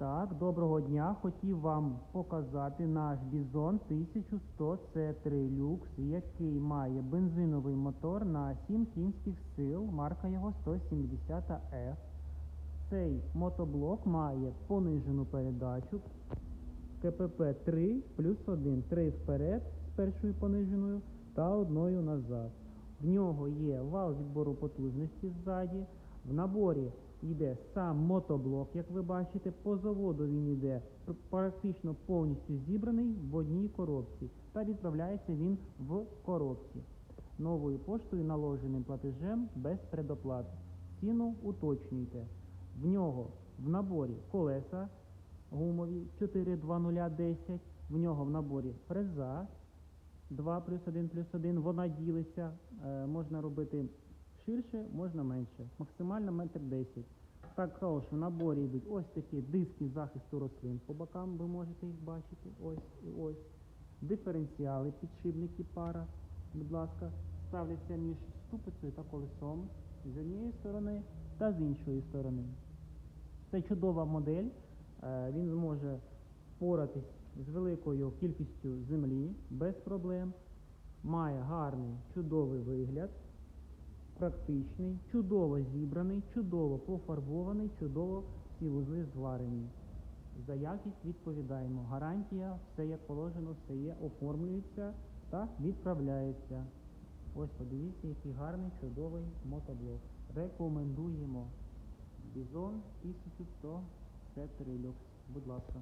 Так, доброго дня. Хотів вам показати наш Бізон 1100 C3 Lux, який має бензиновий мотор на 7 кінських сил, марка його 170F. Цей мотоблок має понижену передачу КПП 3 плюс 1. 3 вперед з першою пониженою та одною назад. В нього є вал відбору потужності ззаді. В наборі йде сам мотоблок, як ви бачите. По заводу він йде практично повністю зібраний в одній коробці. Та відправляється він в коробці. Новою поштою наложеним платежем без предоплат. Ціну уточнюйте. В нього в наборі колеса гумові 42010. В нього в наборі фреза 2 плюс 1 плюс 1. Вона ділиться. Е, можна робити ширше, можна менше. Максимально метр 10. Також в наборі йдуть ось такі диски захисту рослин по бокам, ви можете їх бачити. Ось і ось. Диференціали, підшипники пара, будь ласка, ставляться між ступицею та колесом з однієї сторони та з іншої сторони. Це чудова модель. Е, Він зможе впоратись з великою кількістю землі без проблем. Має гарний, чудовий вигляд, практичний, чудово зібраний, чудово пофарбований, чудово всі вузли зварені. За якість відповідаємо. Гарантія, все як положено, все є, оформлюється та відправляється. Ось подивіться, який гарний, чудовий мотоблок. Рекомендуємо. Бізон 1100 це 3 люкс. Будь ласка.